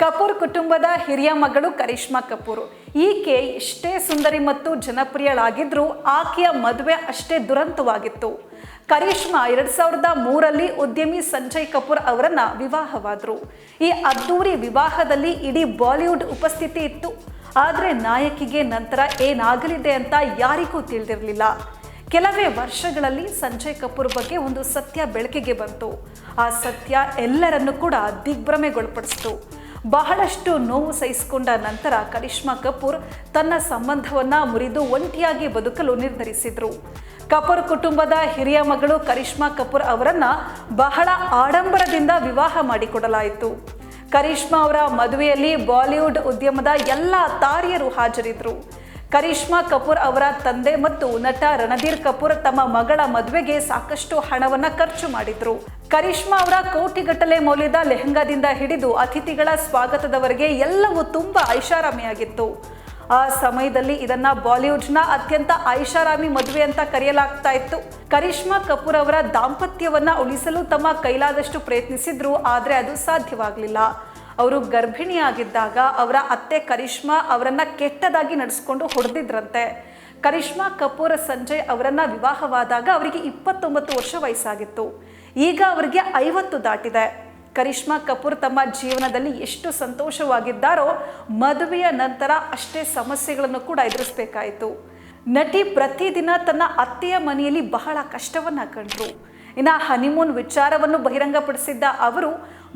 ಕಪೂರ್ ಕುಟುಂಬದ ಹಿರಿಯ ಮಗಳು ಕರಿಷ್ಮಾ ಕಪೂರ್. ಈಕೆ ಎಷ್ಟೇ ಸುಂದರಿ ಮತ್ತು ಜನಪ್ರಿಯಳಾಗಿದ್ರೂ ಆಕೆಯ ಮದುವೆ ಅಷ್ಟೇ ದುರಂತವಾಗಿತ್ತು. ಕರಿಷ್ಮಾ ಎರಡು ಸಾವಿರದ ಮೂರಲ್ಲಿ ಉದ್ಯಮಿ ಸಂಜಯ್ ಕಪೂರ್ ಅವರನ್ನ ವಿವಾಹವಾದರು. ಈ ಅದ್ದೂರಿ ವಿವಾಹದಲ್ಲಿ ಇಡೀ ಬಾಲಿವುಡ್ ಉಪಸ್ಥಿತಿ ಇತ್ತು. ಆದರೆ ನಾಯಕಿಗೆ ನಂತರ ಏನಾಗಲಿದೆ ಅಂತ ಯಾರಿಗೂ ತಿಳಿದಿರಲಿಲ್ಲ. ಕೆಲವೇ ವರ್ಷಗಳಲ್ಲಿ ಸಂಜಯ್ ಕಪೂರ್ ಬಗ್ಗೆ ಒಂದು ಸತ್ಯ ಬೆಳಕಿಗೆ ಬಂತು. ಆ ಸತ್ಯ ಎಲ್ಲರನ್ನು ಕೂಡ ದಿಗ್ಭ್ರಮೆಗೊಳಪಡಿಸಿತು. ಬಹಳಷ್ಟು ನೋವು ಸಹಿಸಿಕೊಂಡ ನಂತರ ಕರಿಷ್ಮಾ ಕಪೂರ್ ತನ್ನ ಸಂಬಂಧವನ್ನ ಮುರಿದು ಒಂಟಿಯಾಗಿ ಬದುಕಲು ನಿರ್ಧರಿಸಿದ್ರು. ಕಪೂರ್ ಕುಟುಂಬದ ಹಿರಿಯ ಮಗಳು ಕರಿಷ್ಮಾ ಕಪೂರ್ ಅವರನ್ನ ಬಹಳ ಆಡಂಬರದಿಂದ ವಿವಾಹ ಮಾಡಿಕೊಡಲಾಯಿತು. ಕರಿಷ್ಮಾ ಅವರ ಮದುವೆಯಲ್ಲಿ ಬಾಲಿವುಡ್ ಉದ್ಯಮದ ಎಲ್ಲ ತಾರಿಯರು ಹಾಜರಿದ್ರು. ಕರಿಷ್ಮಾ ಕಪೂರ್ ಅವರ ತಂದೆ ಮತ್ತು ನಟ ರಣಧೀರ್ ಕಪೂರ್ ತಮ್ಮ ಮಗಳ ಮದುವೆಗೆ ಸಾಕಷ್ಟು ಹಣವನ್ನ ಖರ್ಚು ಮಾಡಿದ್ರು. ಕರಿಷ್ಮಾ ಅವರ ಕೋಟಿಗಟ್ಟಲೆ ಮೌಲ್ಯದ ಲೆಹಂಗಾದಿಂದ ಹಿಡಿದು ಅತಿಥಿಗಳ ಸ್ವಾಗತದವರೆಗೆ ಎಲ್ಲವೂ ತುಂಬಾ ಐಷಾರಾಮಿಯಾಗಿತ್ತು. ಆ ಸಮಯದಲ್ಲಿ ಇದನ್ನ ಬಾಲಿವುಡ್ನ ಅತ್ಯಂತ ಐಷಾರಾಮಿ ಮದುವೆ ಅಂತ ಕರೆಯಲಾಗ್ತಾ ಇತ್ತು. ಕರಿಷ್ಮಾ ಕಪೂರ್ ಅವರ ದಾಂಪತ್ಯವನ್ನ ಉಳಿಸಲು ತಮ್ಮ ಕೈಲಾದಷ್ಟು ಪ್ರಯತ್ನಿಸಿದ್ರು, ಆದರೆ ಅದು ಸಾಧ್ಯವಾಗಲಿಲ್ಲ. ಅವರು ಗರ್ಭಿಣಿಯಾಗಿದ್ದಾಗ ಅವರ ಅತ್ತೆ ಕರಿಷ್ಮಾ ಅವರನ್ನ ಕೆಟ್ಟದಾಗಿ ನಡೆಸ್ಕೊಂಡು ಹೊಡೆದಿದ್ರಂತೆ. ಕರಿಷ್ಮಾ ಕಪೂರ್, ಸಂಜಯ್ ಅವರನ್ನು ವಿವಾಹವಾದಾಗ ಅವರಿಗೆ ಇಪ್ಪತ್ತೊಂಬತ್ತು ವರ್ಷ ವಯಸ್ಸಾಗಿತ್ತು. ಈಗ ಅವರಿಗೆ ಐವತ್ತು ದಾಟಿದೆ. ಕರಿಷ್ಮಾ ಕಪೂರ್ ತಮ್ಮ ಜೀವನದಲ್ಲಿ ಎಷ್ಟು ಸಂತೋಷವಾಗಿದ್ದಾರೋ ಮದುವೆಯ ನಂತರ ಅಷ್ಟೇ ಸಮಸ್ಯೆಗಳನ್ನು ಕೂಡ ಎದುರಿಸಬೇಕಾಯಿತು. ನಟಿ ಪ್ರತಿದಿನ ತನ್ನ ಅತ್ತೆಯ ಮನೆಯಲ್ಲಿ ಬಹಳ ಕಷ್ಟವನ್ನು ಕಂಡರು. ಇನ್ನು ಹನಿಮೂನ್ ವಿಚಾರವನ್ನು ಬಹಿರಂಗಪಡಿಸಿದ್ದ ಅವರು,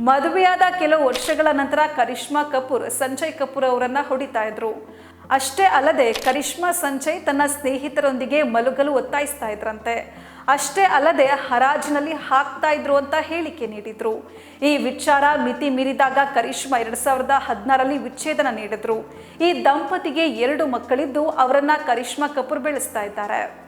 ಮದುವೆಯಾದ ಕೆಲವು ವರ್ಷಗಳ ನಂತರ ಕರಿಷ್ಮಾ ಕಪೂರ್, ಸಂಜಯ್ ಕಪೂರ್ ಅವರನ್ನು ಹೊಡಿತಾ ಇದ್ರು. ಅಷ್ಟೇ ಅಲ್ಲದೆ ಕರಿಷ್ಮಾ ಸಂಜಯ್ ತನ್ನ ಸ್ನೇಹಿತರೊಂದಿಗೆ ಮಲಗಲು ಒತ್ತಾಯಿಸ್ತಾ ಇದ್ರಂತೆ. ಅಷ್ಟೇ ಅಲ್ಲದೆ ಹರಾಜಿನಲ್ಲಿ ಹಾಕ್ತಾ ಇದ್ರು ಅಂತ ಹೇಳಿಕೆ ನೀಡಿದ್ರು. ಈ ವಿಚಾರ ಮಿತಿ ಮೀರಿದಾಗ ಕರಿಷ್ಮಾ ಎರಡ್ ಸಾವಿರದ ಹದಿನಾರಲ್ಲಿ ವಿಚ್ಛೇದನ ನೀಡಿದ್ರು. ಈ ದಂಪತಿಗೆ ಎರಡು ಮಕ್ಕಳಿದ್ದು ಅವರನ್ನ ಕರಿಷ್ಮಾ ಕಪೂರ್ ಬೆಳೆಸ್ತಾ ಇದ್ದಾರೆ.